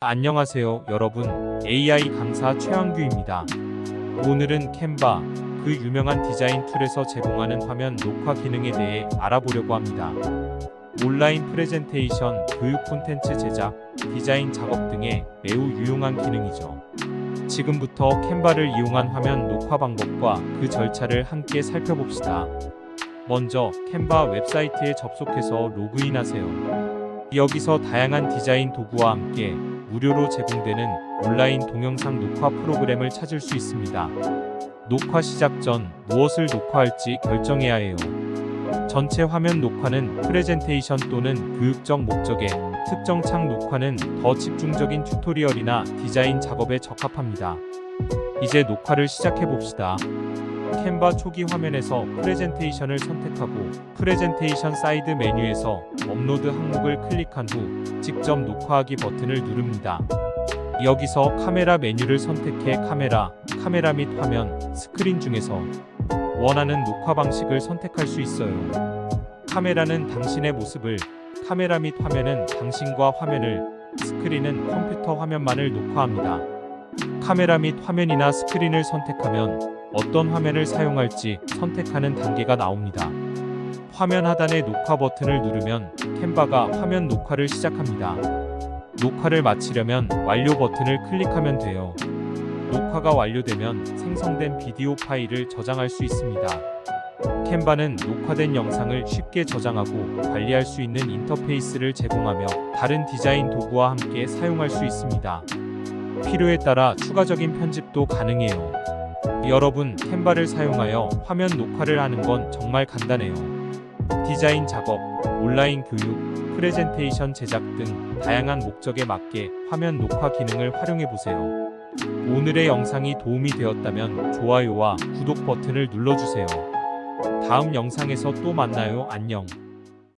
안녕하세요, 여러분. AI 강사 최한규입니다. 오늘은 캔바, 그 유명한 디자인 툴에서 제공하는 화면 녹화 기능에 대해 알아보려고 합니다. 온라인 프레젠테이션, 교육 콘텐츠 제작, 디자인 작업 등에 매우 유용한 기능이죠. 지금부터 캔바를 이용한 화면 녹화 방법과 그 절차를 함께 살펴봅시다. 먼저 캔바 웹사이트에 접속해서 로그인하세요. 여기서 다양한 디자인 도구와 함께 무료로 제공되는 온라인 동영상 녹화 프로그램을 찾을 수 있습니다. 녹화 시작 전 무엇을 녹화할지 결정해야 해요. 전체 화면 녹화는 프레젠테이션 또는 교육적 목적에, 특정 창 녹화는 더 집중적인 튜토리얼이나 디자인 작업에 적합합니다. 이제 녹화를 시작해 봅시다. 캔바 초기 화면에서 프레젠테이션을 선택하고 프레젠테이션 사이드 메뉴에서 업로드 항목을 클릭한 후 직접 녹화하기 버튼을 누릅니다. 여기서 카메라 메뉴를 선택해 카메라, 카메라 및 화면, 스크린 중에서 원하는 녹화 방식을 선택할 수 있어요. 카메라는 당신의 모습을, 카메라 및 화면은 당신과 화면을, 스크린은 컴퓨터 화면만을 녹화합니다. 카메라 및 화면이나 스크린을 선택하면 어떤 화면을 사용할지 선택하는 단계가 나옵니다. 화면 하단의 녹화 버튼을 누르면 캔바가 화면 녹화를 시작합니다. 녹화를 마치려면 완료 버튼을 클릭하면 돼요. 녹화가 완료되면 생성된 비디오 파일을 저장할 수 있습니다. 캔바는 녹화된 영상을 쉽게 저장하고 관리할 수 있는 인터페이스를 제공하며 다른 디자인 도구와 함께 사용할 수 있습니다. 필요에 따라 추가적인 편집도 가능해요. 여러분, 캔바를 사용하여 화면 녹화를 하는 건 정말 간단해요. 디자인 작업, 온라인 교육, 프레젠테이션 제작 등 다양한 목적에 맞게 화면 녹화 기능을 활용해 보세요. 오늘의 영상이 도움이 되었다면 좋아요와 구독 버튼을 눌러주세요. 다음 영상에서 또 만나요. 안녕.